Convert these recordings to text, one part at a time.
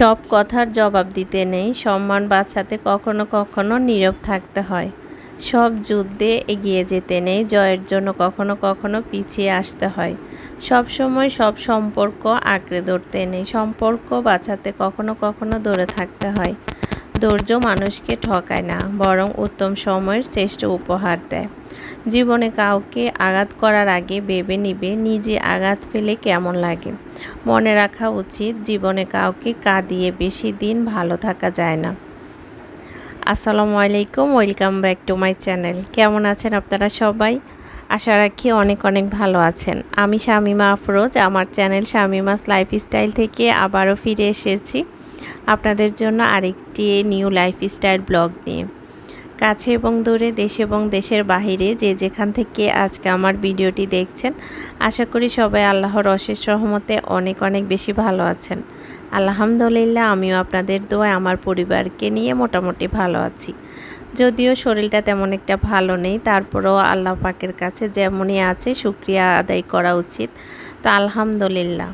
সব কথার জবাব দিতে নেই, সম্মান বাঁচাতে কখনো কখনো নীরব থাকতে হয়। সব যুদ্ধে এগিয়ে যেতে নেই, জয়ের জন্য কখনো কখনো পিছিয়ে আসতে হয়। সব সময় সব সম্পর্ক আঁকড়ে ধরতে নেই, সম্পর্ক বাঁচাতে কখনো কখনো দূরে থাকতে হয়। ধৈর্য মানুষকে ঠকায় না, বরং উত্তম সময়ের শ্রেষ্ঠ উপহার দেয়। জীবনে কাউকে আঘাত করার আগে ভেবে নিবে, নিজে আঘাত ফেলে কেমন লাগে। মনে রাখা উচিত, জীবনে কাউকে কাঁদিয়ে বেশি দিন ভালো থাকা যায় না। আসসালামু আলাইকুম, welcome back to my channel. কেমন আছেন আপনারা সবাই? আশা রাখি অনেক অনেক ভালো আছেন। আমি শামিমা আফরোজ, আমার চ্যানেল শামিমাস লাইফস্টাইল থেকে আবারও ফিরে এসেছি আপনাদের জন্য আরেকটি নিউ লাইফস্টাইল ব্লগ নিয়ে। কাছে এবং দূরে, দেশ এবং দেশের বাহিরে যে যেখান থেকে আজকে আমার ভিডিওটি দেখছেন, আশা করি সবাই আল্লাহর অশেষ রহমতে অনেক অনেক বেশি ভালো আছেন। আলহামদুলিল্লাহ, আমিও আপনাদের দোয়ায় আমার পরিবারকে নিয়ে মোটামুটি ভালো আছি। যদিও শরীরটা তেমন একটা ভালো নেই, তারপরেও আল্লাহ পাকের কাছে যেমনই আছে শুক্রিয়া আদায় করা উচিত। তা আলহামদুলিল্লাহ।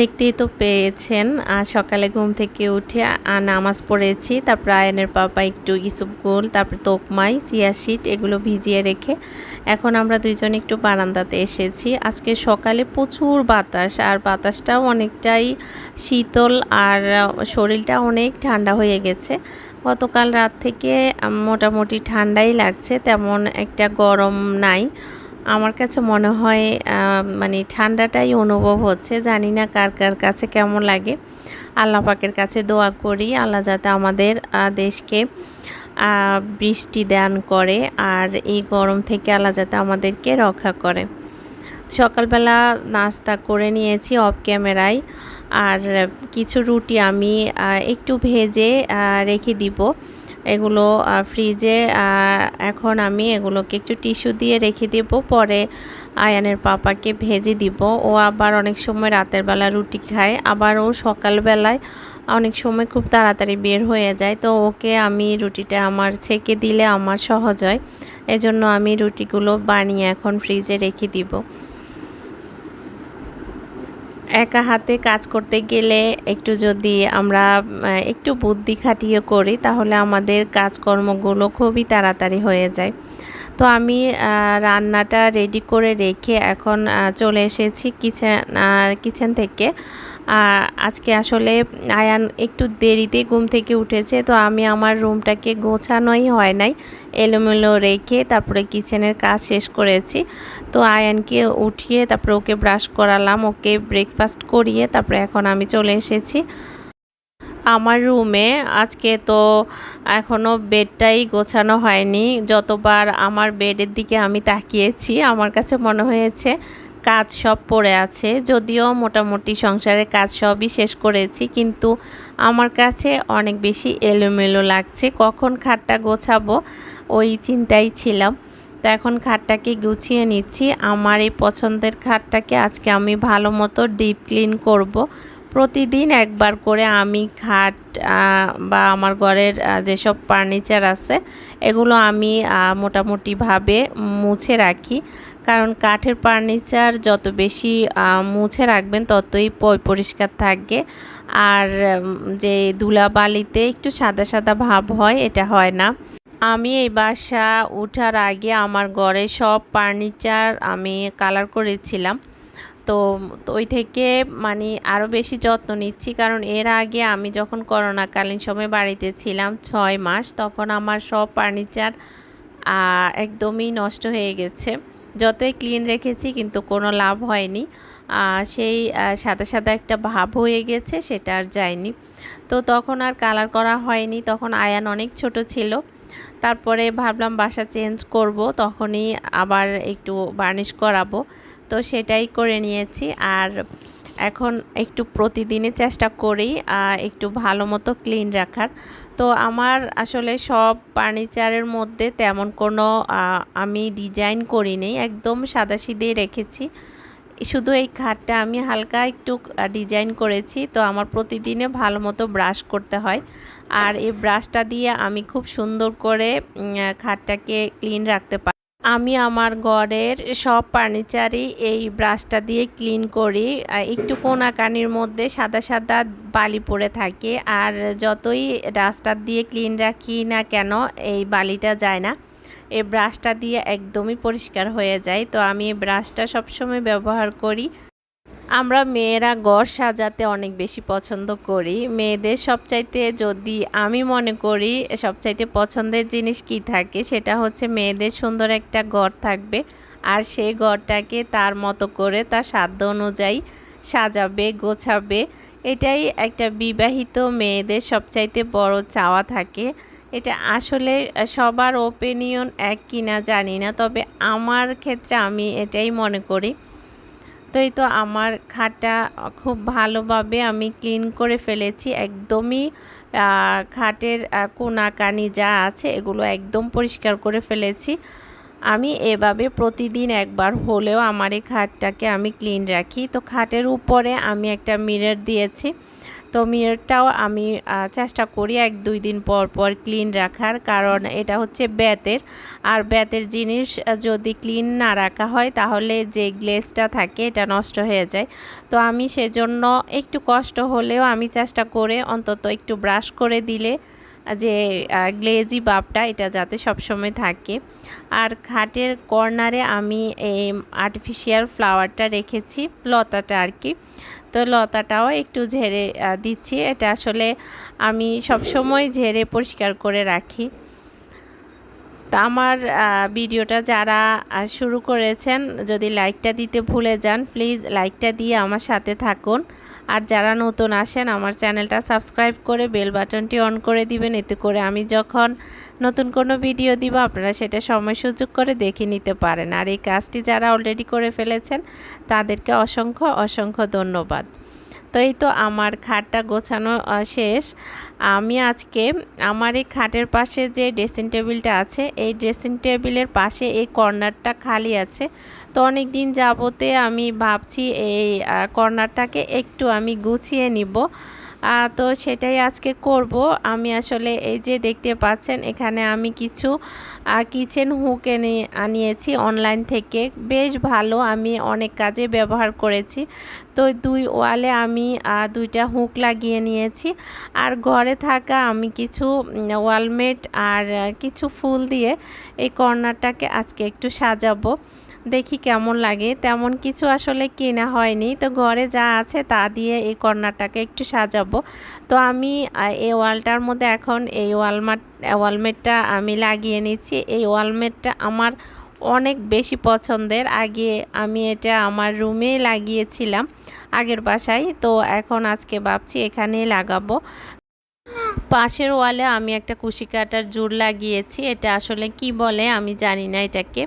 দেখতেই তো পেয়েছেন। সকালে ঘুম থেকে উঠে নামাজ পড়েছি। তারপর আয়নের পাপা একটু ইসুপগুল তারপর তোকমাই চিয়াশিট এগুলো ভিজিয়ে রেখে এখন আমরা দুইজন একটু বারান্দাতে এসেছি। আজকে সকালে প্রচুর বাতাস, আর বাতাসটাও অনেকটাই শীতল, আর শরীরটা অনেক ঠান্ডা হয়ে গেছে। গতকাল রাত থেকে মোটামুটি ঠান্ডাই লাগছে, তেমন একটা গরম নাই। আমার কাছে মনে হয় মানে ঠান্ডাটাই অনুভব হচ্ছে। জানি না কার কার কাছে কেমন লাগে। আল্লাহ পাকের কাছে দোয়া করি। আল্লাহ যাতে আমাদের দেশকে বৃষ্টি দান করে আর এই গরম থেকে আল্লাহ যাতে আমাদেরকে রক্ষা করে। সকালবেলা নাস্তা করে নিয়েছি অফ ক্যামেরায়। আর কিছু রুটি আমি একটু ভেজে রেখে দিব। এগুলো ফ্রিজে এখন আমি এগুলোকে একটু টিস্যু দিয়ে রেখে দেব, পরে আয়ানের পাপাকে ভেজে দিব। ও আবার অনেক সময় রাতের বেলা রুটি খায়, আবার ও সকালবেলায় অনেক সময় খুব তাড়াতাড়ি বের হয়ে যায়। তো ওকে আমি রুটিটা আমার ছেঁকে দিলে আমার সহজ হয়। এজন্য আমি রুটিগুলো বানিয়ে এখন ফ্রিজে রেখে দিব। একা হাতে কাজ করতে গেলে একটু যদি আমরা একটু বুদ্ধি খাটিয়ে করি, তাহলে আমাদের কাজকর্মগুলো খুবই তাড়াতাড়ি হয়ে যায়। তো আমি রান্নাটা রেডি করে রেখে এখন চলে এসেছি কিচেন কিচেন থেকে। আজকে আসলে আয়ান একটু দেরিতে ঘুম থেকে উঠেছে, তো আমি আমার রুমটাকে গোছানোই হয় নাই। এলোমেলো রেখে তারপরে কিচেনের কাজ শেষ করেছি। তো আয়ানকে উঠিয়ে তারপরে ওকে ব্রাশ করালাম, ওকে ব্রেকফাস্ট করিয়ে তারপরে এখন আমি চলে এসেছি। আমার রুমে আজকে তো এখনও বেডটাই গোছানো হয়নি। যতবার আমার বেডের দিকে আমি তাকিয়েছি, আমার কাছে মনে হয়েছে কাজ সব পড়ে আছে। যদিও মোটামুটি সংসারের কাজ সবই শেষ করেছি, কিন্তু আমার কাছে অনেক বেশি এলোমেলো লাগছে। কখন খাটটা গোছাবো ওই চিন্তাই ছিলাম। তো এখন খাটটাকে গুছিয়ে নিচ্ছি। আমার এই পছন্দের খাটটাকে আজকে আমি ভালো মতো ডিপ ক্লিন করব। প্রতিদিন একবার করে আমি খাট বা আমার ঘরের যেসব ফার্নিচার আছে, এগুলো আমি মোটামুটিভাবে মুছে রাখি। কারণ কাঠের ফার্নিচার যত বেশি মুছে রাখবেন ততই পরিষ্কার থাকবে আর যে ধুলাবালিতে একটু সাদা সাদা ভাব হয়, এটা হয় না। আমি এই বাসা উঠার আগে আমার ঘরে সব ফার্নিচার আমি কালার করেছিলাম। তো ওই থেকে মানে আরও বেশি যত্ন নিচ্ছি। কারণ এর আগে আমি যখন করোনাকালীন সময় বাড়িতে ছিলাম ছয় মাস, তখন আমার সব ফার্নিচার একদমই নষ্ট হয়ে গেছে। যতই ক্লিন রেখেছি কিন্তু কোনো লাভ হয়নি। সেই সাদা সাদা একটা ভাব হয়ে গেছে, সেটা আর যায়নি। তো তখন আর কালার করা হয়নি। তখন আয়ান অনেক ছোট ছিল। তারপরে ভাবলাম বাসা চেঞ্জ করব, তখনই আবার একটু বার্নিশ করাবো। তো সেটাই করে নিয়েছি। আর এখন একটু প্রতিদিনে চেষ্টা করি একটু ভালো মতো ক্লিন রাখার। তো আমার আসলে সব ফার্নিচারের মধ্যে তেমন কোনো আমি ডিজাইন করিনি, একদম সাদাসিধেই রেখেছি। শুধু এই খাটটা আমি হালকা একটু ডিজাইন করেছি, তো আমার প্রতিদিনে ভালো মতো ব্রাশ করতে হয়। আর এই ব্রাশটা দিয়ে আমি খুব সুন্দর করে খাটটাকে ক্লিন রাখতে পারি আমি আমার ঘরের সব ফার্নিচারই এই ব্রাশটা দিয়ে ক্লিন করি। একটু কোনাকানির মধ্যে সাদা সাদা বালি পড়ে থাকে। আর যতই ডাস্টার দিয়ে ক্লিন রাখি না কেন, এই বালিটা যায় না। এই ব্রাশটা দিয়ে একদমই পরিষ্কার হয়ে যায়। তো আমি এই ব্রাশটা সবসময় ব্যবহার করি। আমরা মেয়েরা ঘর সাজাতে অনেক বেশি পছন্দ করি। মেয়েদের সবচাইতে যদি আমি মনে করি, সবচাইতে পছন্দের জিনিস কি থাকে? সেটা হচ্ছে মেয়েদের সুন্দর একটা ঘর থাকবে আর সেই ঘরটাকে তার মতো করে তার সাধ্য অনুযায়ী সাজাবে, গোছাবে। এটাই একটা বিবাহিত মেয়েদের সবচাইতে বড় চাওয়া থাকে। এটা আসলে সবার ওপিনিয়ন এক কিনা জানি না, তবে আমার ক্ষেত্রে আমি এটাই মনে করি। তো এই তো আমার খাটটা খুব ভালোভাবে আমি ক্লিন করে ফেলেছি। একদমই খাটের কোনাকানি যা আছে এগুলো একদম পরিষ্কার করে ফেলেছি। আমি এভাবে প্রতিদিন একবার হলেও আমার এই খাটটাকে আমি ক্লিন রাখি। তো খাটের উপরে আমি একটা মিরর দিয়েছি। তো মিররটাও আমি চেষ্টা করি এক দুই দিন পর পর ক্লিন রাখার, কারণ এটা হচ্ছে ব্যাতের। আর ব্যাতের জিনিস যদি ক্লিন না রাখা হয়, তাহলে যে গ্লেসটা থাকে, এটা নষ্ট হয়ে যায়। তো আমি সেজন্য একটু কষ্ট হলেও আমি চেষ্টা করে অন্তত একটু ব্রাশ করে দিলে, যে গ্লেজি বাপটা এটা যাতে সবসময় থাকে। আর খাটের কর্নারে আমি এই আর্টিফিশিয়াল ফ্লাওয়ারটা রেখেছি, লতাটা আর কি। তো লতাটাও একটু ঝেড়ে দিচ্ছি। এটা আসলে আমি সবসময় ঝেড়ে পরিষ্কার করে রাখি। তা আমার ভিডিওটা যারা শুরু করেছেন, যদি লাইকটা দিতে ভুলে যান, প্লিজ লাইকটা দিয়ে আমার সাথে থাকুন। আর যারা নতুন আসেন, আমার চ্যানেলটা সাবস্ক্রাইব করে বেল বাটনটি অন করে দিবেন। এতে করে আমি যখন নতুন কোনো ভিডিও দিব, আপনারা সেটা সময় সুযোগ করে দেখে নিতে পারেন। আর এই কাজটি যারা অলরেডি করে ফেলেছেন, তাদেরকে অসংখ্য অসংখ্য ধন্যবাদ। তো এই তো আমার খাটটা গোছানো শেষ। আমি আজকে আমার এই খাটের পাশে যে ড্রেসিং টেবিলটা আছে, এই ড্রেসিং টেবিলের পাশে এই কর্নারটা খালি আছে। তো অনেক দিন যাবতে আমি ভাবছি এই কর্নারটাকে একটু আমি গুছিয়ে নিব। তো সেটাই আজকে করব। আমি আসলে এই যে দেখতে পাচ্ছেন, এখানে আমি কিছু কিচেন হুক এনে, আনিয়েছি অনলাইন থেকে। বেশ ভালো, আমি অনেক কাজে ব্যবহার করেছি। তো দুই ওয়ালে আমি দুইটা হুক লাগিয়ে নিয়েছি। আর ঘরে থাকা আমি কিছু ওয়ালমেট আর কিছু ফুল দিয়ে এই কর্নারটাকে আজকে একটু সাজাবো। দেখি কেমন লাগে। তেমন কিছু আসলে কেনা হয়নি। তো ঘরে যা আছে তা দিয়ে এই কর্নারটাকে একটু সাজাবো। তো আমি এই ওয়ালটার মধ্যে এখন এই ওয়ালমাট, ওয়ালমেটটা আমি লাগিয়ে নিচ্ছি। এই ওয়ালমেটটা আমার অনেক বেশি পছন্দের। আগে আমি এটা আমার রুমে লাগিয়েছিলাম আগের বাসায়। তো এখন আজকে ভাবছি এখানেই লাগাবো। পাশের ওয়ালে আমি একটা কুশি কাটার জোর লাগিয়েছি। এটা আসলে কি বলে আমি জানি না এটাকে।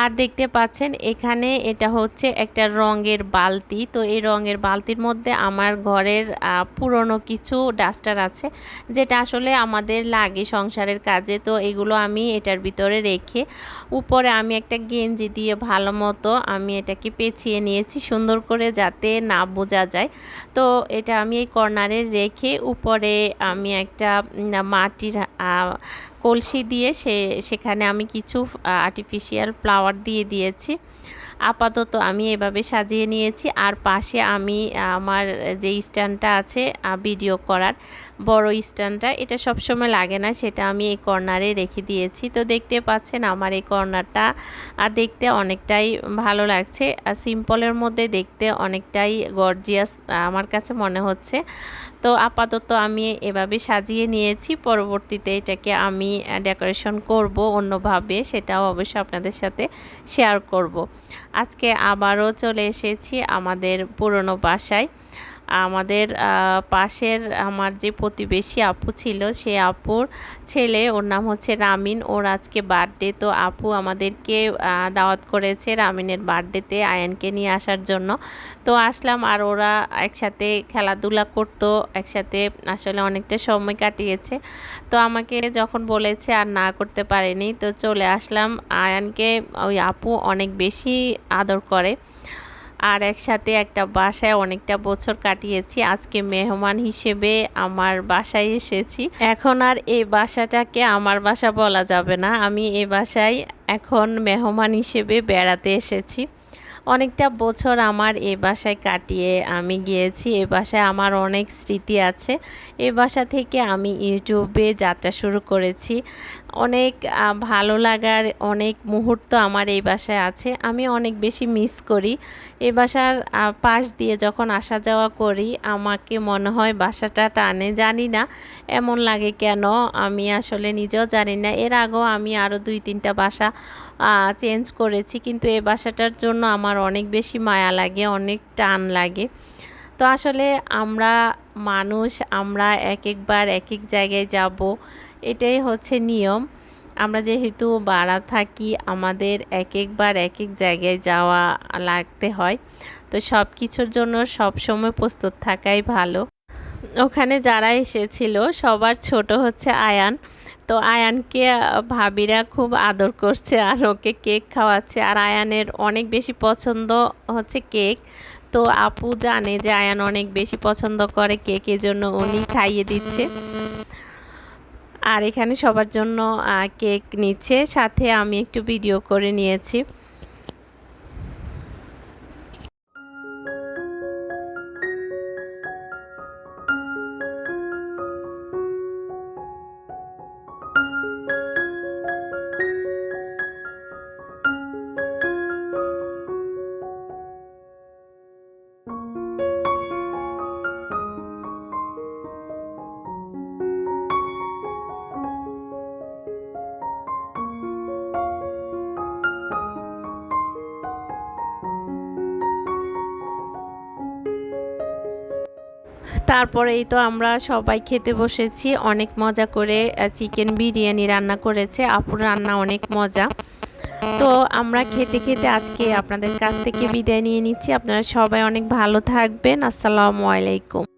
আর দেখতে পাচ্ছেন এখানে এটা হচ্ছে একটা রঙের বালতি। তো এই রঙের বালতির মধ্যে আমার ঘরের পুরনো কিছু ডাস্টার আছে, যেটা আসলে আমাদের লাগে সংসারের কাজে। তো এগুলো আমি এটার ভিতরে রেখে উপরে আমি একটা গেঞ্জি দিয়ে ভালো মতো আমি এটাকে পেঁচিয়ে নিয়েছি সুন্দর করে যাতে না বোঝা যায়। তো এটা আমি এই কর্নারে রেখে উপরে আমি একটা মাটির কলসি দিয়ে সে, সেখানে আমি কিছু আর্টিফিশিয়াল ফ্লাওয়ার দিয়ে দিয়েছি। আপাতত আমি এভাবে সাজিয়ে নিয়েছি। আর পাশে আমি, আমার যে স্ট্যান্ডটা আছে ভিডিও করার বড় স্ট্যান্ডটা, এটা সবসময় লাগে না, সেটা আমি এই কর্নারে রেখে দিয়েছি। তো দেখতে পাচ্ছেন আমার এই কর্নারটা, আর দেখতে অনেকটাই ভালো লাগছে। আর সিম্পলের মধ্যে দেখতে অনেকটাই গর্জিয়াস, আমার কাছে মনে হচ্ছে। তো আপাতত আমি এভাবে সাজিয়ে নিয়েছি, পরবর্তীতে এটাকে আমি ডেকোরেশন করব অন্যভাবে, সেটাও অবশ্য আপনাদের সাথে শেয়ার করব। আজকে আবারও চলে এসেছি আমাদের পুরনো বাসায়। আমাদের পাশের আমার যে প্রতিবেশী আপু ছিল, সে আপুর ছেলে, ওর নাম হচ্ছে রামিন। ওর আজকে বার্থডে তো আপু আমাদেরকে দাওয়াত করেছে রামিনের বার্থডেতে আয়ানকে নিয়ে আসার জন্য। তো আসলাম আর ওরা একসাথে খেলাধুলা করতো, একসাথে আসলে অনেকটা সময় কাটিয়েছে। তো আমাকে যখন বলেছে আর না করতে পারেনি, তো চলে আসলাম। আয়ানকে ওই আপু অনেক বেশি আদর করে। আর একসাথে একটা বাসায় অনেকটা বছর কাটিয়েছি। আজকে মেহমান হিসেবে আমার বাসায় এসেছি। এখন আর এই বাসাটাকে আমার বাসা বলা যাবে না। আমি এই বাসায় এখন মেহমান হিসেবে বেড়াতে এসেছি। অনেকটা বছর আমার এ বাসায় কাটিয়ে আমি গিয়েছি। এ বাসায় আমার অনেক স্মৃতি আছে। এ বাসা থেকে আমি ইউটিউবে যাত্রা শুরু করেছি। অনেক ভালো লাগার অনেক মুহূর্ত আমার এই বাসায় আছে। আমি অনেক বেশি মিস করি। এই বাসার পাশ দিয়ে যখন আসা যাওয়া করি, আমাকে মনে হয় বাসাটা টানে। জানি না এমন লাগে কেন, আমি আসলে নিজেও জানি না। এর আগেও আমি আরও দুই, তিনটা বাসা চেঞ্জ করেছি। কিন্তু এই বাসাটার জন্য আমার অনেক বেশি মায়া লাগে, অনেক টান লাগে। তো আসলে আমরা মানুষ, আমরা এক একবার এক এক জায়গায় যাব। এটাই হচ্ছে নিয়ম। আমরা যেহেতু বাড়া থাকি, আমাদের এক একবার এক এক জায়গায় যাওয়া লাগতে হয়। তো সব কিছুর জন্য সব সময় প্রস্তুত থাকাই ভালো। ওখানে যারা এসেছিল, সবার ছোট হচ্ছে আয়ান। তো আয়ানকে ভাবিরা খুব আদর করছে আর ওকে কেক খাওয়াচ্ছে। আর আয়ানের অনেক বেশি পছন্দ হচ্ছে কেক। তো আপু জানে যে আয়ান অনেক বেশি পছন্দ করে কেকের জন্য। উনি খাইয়ে দিচ্ছে। আর এখানে সবার জন্য কেক নিচ্ছে সাথে আমি একটু ভিডিও করে নিয়েছি। তারপরেই তো আমরা সবাই খেতে বসেছি। অনেক মজা করে চিকেন বিরিয়ানি রান্না করেছে। আপুর রান্না অনেক মজা। তো আমরা খেতে খেতে আজকে আপনাদের কাছ থেকে বিদায় নিয়ে নিচ্ছি। আপনারা সবাই অনেক ভালো থাকবেন। আসসালামু আলাইকুম।